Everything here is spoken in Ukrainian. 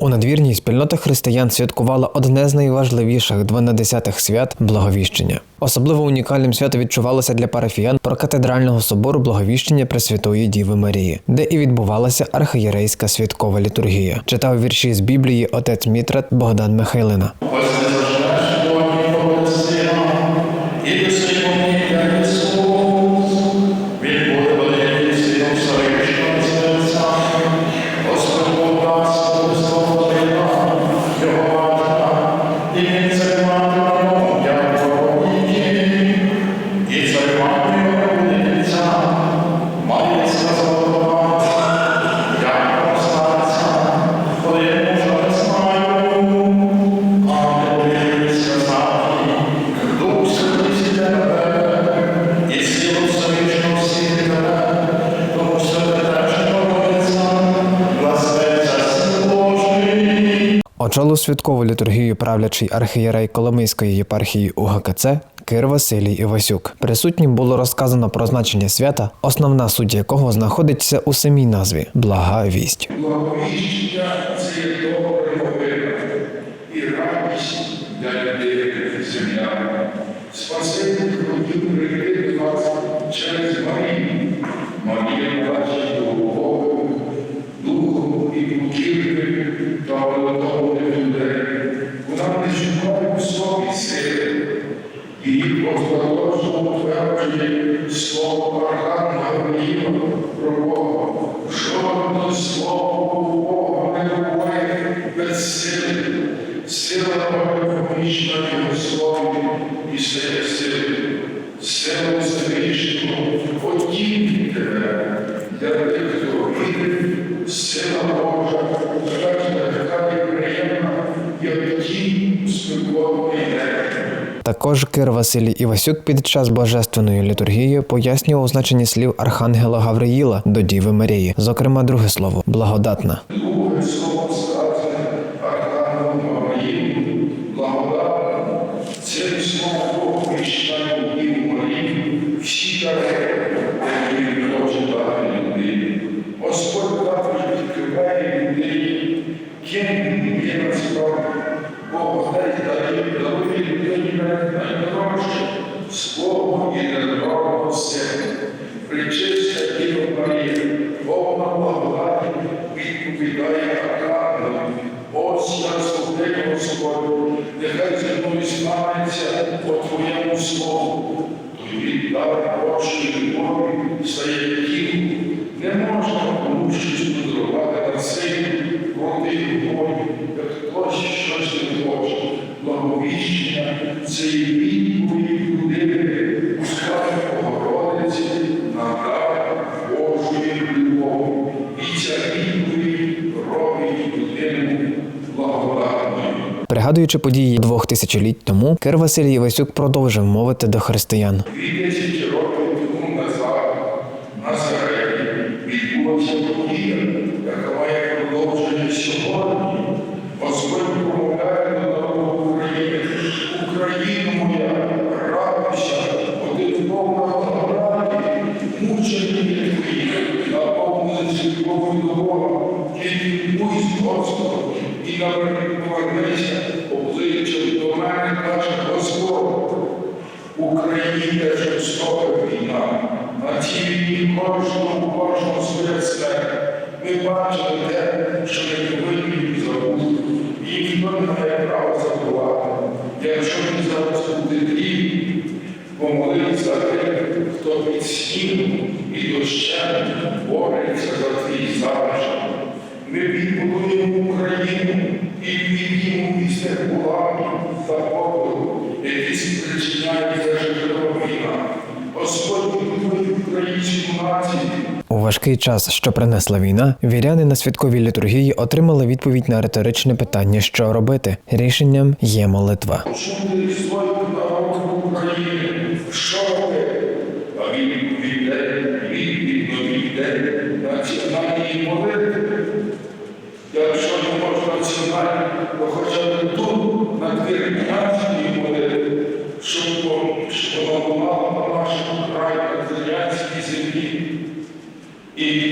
У надвірній спільнота християн святкувала одне з найважливіших дванадесятих свят Благовіщення. Особливо унікальним свято відчувалося для парафіян про катедрального собору Благовіщення Пресвятої Діви Марії, де і відбувалася архієрейська святкова літургія. Читав вірші з Біблії отець Мітрат Богдан Михайлина. Очолу святкову літургію правлячий архієрей Коломийської єпархії УГКЦ Кир Василій Івасюк. Присутнім було розказано про значення свята, основна суть якого знаходиться у самій назві Блага вість. Благовіщення це є добра новина і радість для людей земля. Спаситель хотів прийти нас через Марію. Марія бачить Богом, духом і покірним та молодовних слово Архангела Гавриїла про Бога. Жодне слово Бога не буває без сили. Сила Бога помічна Його слові і сила сили. Сила Всевишнього подібні тебе для тих, хто вірить. Сила Божа Також Кир Василій Івасюк під час божественної літургії пояснював значення слів Архангела Гавриїла до Діви Марії, зокрема, друге слово благодатна. І недорого себе. Причиста Діва Марія, повна благодаті, відповідає Архангелу. Ось я слухаю Господь, нехай зі мною станеться по Твоєму слову. Тоді дар Божої любові стає тілом. Не можна комусь щось подарувати на силі проти любові, як хтось щось не хоче. Благовіщення це і Пригадуючи події двох тисячоліть тому, Кир Василій Євасюк продовжив мовити до християн. Назад подія, яка має наверни повернися обличчям до мене, каже Господь. Теж жорстока війна. На цій війні кожному, кожному своє смерть. Ми бачили те, що не повинні забути. І ніхто не має права забувати. Якщо він зараз буде дріб, помолись за тих, хто під снігом і дощем бореться за твій залишок. Ми відбудуємо Україну У важкий час, що принесла війна, віряни на святковій літургії отримали відповідь на риторичне питання, що робити. Рішенням є молитва. Якщо не можна національні, то хоча б тут, на нації молитви, щоб, it